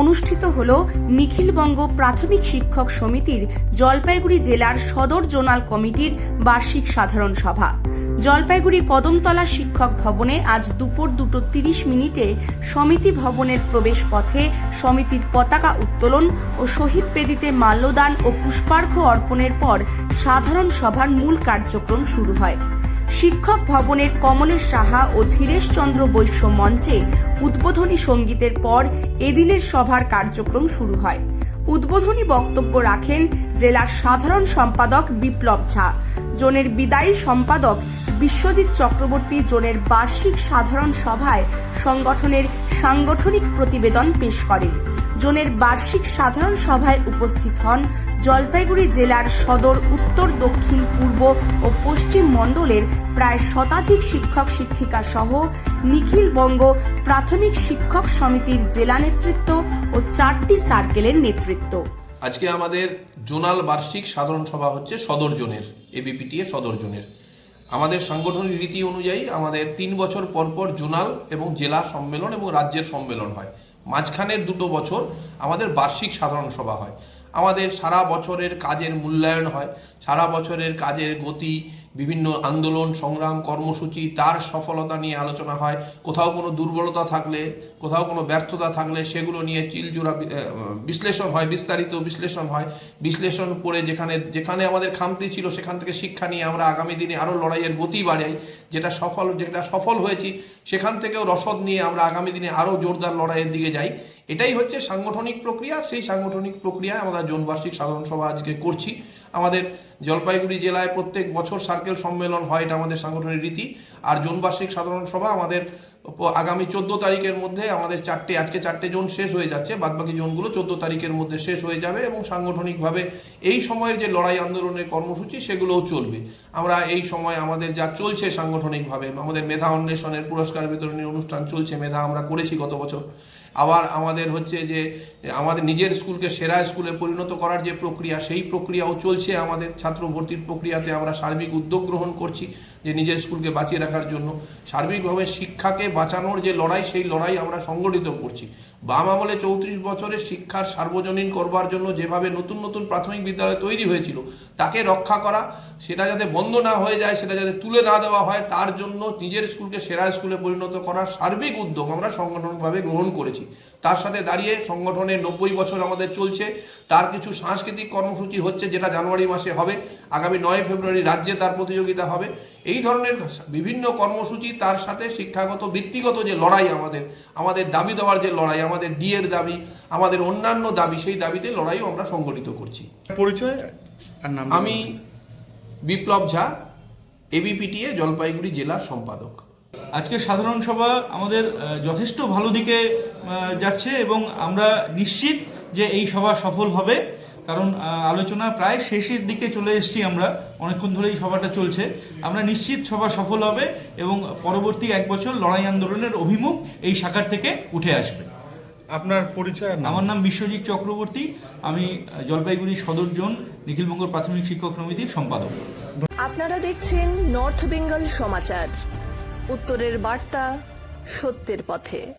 অনুষ্ঠিত হল নিখিলবঙ্গ প্রাথমিক শিক্ষক সমিতির জলপাইগুড়ি জেলার সদর জোনাল কমিটির বার্ষিক সাধারণ সভা। জলপাইগুড়ি কদমতলা শিক্ষক ভবনে আজ দুপুর দুটো তিরিশ মিনিটে সমিতি ভবনের প্রবেশ পথে সমিতির পতাকা উত্তোলন ও শহীদ বেদিতে মাল্যদান ও পুষ্পার্ঘ অর্পণের পর সাধারণ সভার মূল কার্যক্রম শুরু হয়। শিক্ষক ভবনের কমলেশ সাহা ও ধীরেশ চন্দ্র বৈশ্য মঞ্চে উদ্বোধনী সঙ্গীতের পর এদিনের সভার কার্যক্রম শুরু হয়। উদ্বোধনী বক্তব্য রাখেন জেলার সাধারণ সম্পাদক বিপ্লব ঝা। জোনের বিদায়ী সম্পাদক বিশ্বজিৎ চক্রবর্তী জোনের বার্ষিক সাধারণ সভায় সংগঠনের সাংগঠনিক প্রতিবেদন পেশ করেন। জোনের বার্ষিক সাধারণ সভায় উপস্থিত হন জলপাইগুড়ি জেলার সদর, উত্তর, দক্ষিণ, পূর্ব ও পশ্চিম মণ্ডলের প্রায় শতাধিক শিক্ষক, শিক্ষিকা সহ নিখিলবঙ্গ প্রাথমিক শিক্ষক সমিতির জেলা নেতৃত্ব ও চারটি সার্কেলের নেতৃত্ব। আজকে আমাদের জোনাল বার্ষিক সাধারণ সভা হচ্ছে সদর জোনের এবিপিটিএ সদর জোনের। আমাদের সাংগঠনিক রীতি অনুযায়ী আমাদের তিন বছর পর পর জোনাল এবং জেলা সম্মেলন এবং রাজ্যের সম্মেলন হয়। মাঝখানের দুটো বছর আমাদের বার্ষিক সাধারণ সভা হয়। আমাদের সারা বছরের কাজের মূল্যায়ন হয়, সারা বছরের কাজের গতি বিভিন্ন আন্দোলন, সংগ্রাম, কর্মসূচি, তার সফলতা নিয়ে আলোচনা হয়। কোথাও কোনো দুর্বলতা থাকলে, কোথাও কোনো ব্যর্থতা থাকলে সেগুলো নিয়ে চিলজোড়া বিশ্লেষণ হয়, বিস্তারিত বিশ্লেষণ হয়। বিশ্লেষণ করে যেখানে যেখানে আমাদের খামতি ছিল সেখান থেকে শিক্ষা নিয়ে আমরা আগামী দিনে আরও লড়াইয়ের গতি বাড়াই। যেটা সফল যেটা সফল হয়েছি, সেখান থেকেও রসদ নিয়ে আমরা আগামী দিনে আরও জোরদার লড়াইয়ের দিকে যাই। এটাই হচ্ছে সাংগঠনিক প্রক্রিয়া। সেই সাংগঠনিক প্রক্রিয়ায় আমরা জোনবার্ষিক সাধারণ সভা আজকে করছি। আমাদের জলপাইগুড়ি জেলায় প্রত্যেক বছর সার্কেল সম্মেলন হয়, এটা আমাদের সাংগঠনিক রীতি। আর জোনবার্ষিক সাধারণ সভা আমাদের আগামী চোদ্দ তারিখের মধ্যে আমাদের চারটে, আজকে চারটে জোন শেষ হয়ে যাচ্ছে, বাদবাকি জোনগুলো চোদ্দ তারিখের মধ্যে শেষ হয়ে যাবে এবং সাংগঠনিকভাবে এই সময়ের যে লড়াই আন্দোলনের কর্মসূচি সেগুলোও চলবে। আমরা এই সময় আমাদের যা চলছে সাংগঠনিকভাবে, আমাদের মেধা অন্বেষণের পুরস্কার বিতরণের অনুষ্ঠান চলছে, মেধা আমরা করেছি গত বছর। আবার আমাদের হচ্ছে যে, আমাদের নিজের স্কুলকে সেরা স্কুলে পরিণত করার যে প্রক্রিয়া, সেই প্রক্রিয়াও চলছে আমাদের ছাত্র ভর্তির প্রক্রিয়াতে আমরা সার্বিক উদ্যোগ গ্রহণ করছি। যে নিজের স্কুলকে বাঁচিয়ে রাখার জন্য। সার্বিকভাবে শিক্ষাকে বাঁচানোর যে লড়াই, সেই লড়াই আমরা সংগঠিত করছি। বাম আমলে চৌত্রিশ বছরের শিক্ষার সার্বজনীন করবার জন্য যেভাবে নতুন নতুন প্রাথমিক বিদ্যালয় তৈরি হয়েছিল, তাকে রক্ষা করা সেটা যাতে বন্ধ না হয়ে যায় সেটা যাতে তুলে না দেওয়া হয় তার জন্য নিজের স্কুলকে সেরা স্কুলে পরিণত করার সার্বিক উদ্যোগ আমরা সংগঠনভাবে গ্রহণ করেছি। তার সাথে দাঁড়িয়ে সংগঠনের নব্বই বছর আমাদের চলছে। তার কিছু সাংস্কৃতিক কর্মসূচি হচ্ছে যেটা জানুয়ারি মাসে হবে। আগামী নয় ফেব্রুয়ারি রাজ্যে তার প্রতিযোগিতা হবে। এই ধরনের বিভিন্ন কর্মসূচি তার সাথে শিক্ষাগত বৃত্তিগত যে লড়াই আমাদের আমাদের দাবি দেওয়ার যে লড়াই আমাদের ডিএর দাবি আমাদের অন্যান্য দাবি সেই দাবিতে লড়াইও আমরা সংগঠিত করছি। পরিচয়? আমি বিপ্লব ঝা, এবিপিটিএ, জলপাইগুড়ি জেলার সম্পাদক। আজকের সাধারণ সভা আমাদের যথেষ্ট ভালো দিকে যাচ্ছে এবং আমরা নিশ্চিত যে এই সভা সফল হবে। কারণ আলোচনা প্রায় শেষের দিকে চলে এসেছি আমরা। অনেকক্ষণ ধরে এই সভাটা চলছে। আমরা নিশ্চিত সভা সফল হবে এবং পরবর্তী এক বছর লড়াই আন্দোলনের অভিমুখ এই শাখার থেকে উঠে আসবে। আপনার পরিচয় আমার নাম বিশ্বজিৎ চক্রবর্তী। আমি জলপাইগুড়ি সদর জোন নিখিলবঙ্গ প্রাথমিক শিক্ষক সমিতির সম্পাদক। আপনারা দেখছেন নর্থ বেঙ্গল সমাচার। উত্তরের বার্তা সত্যের পথে।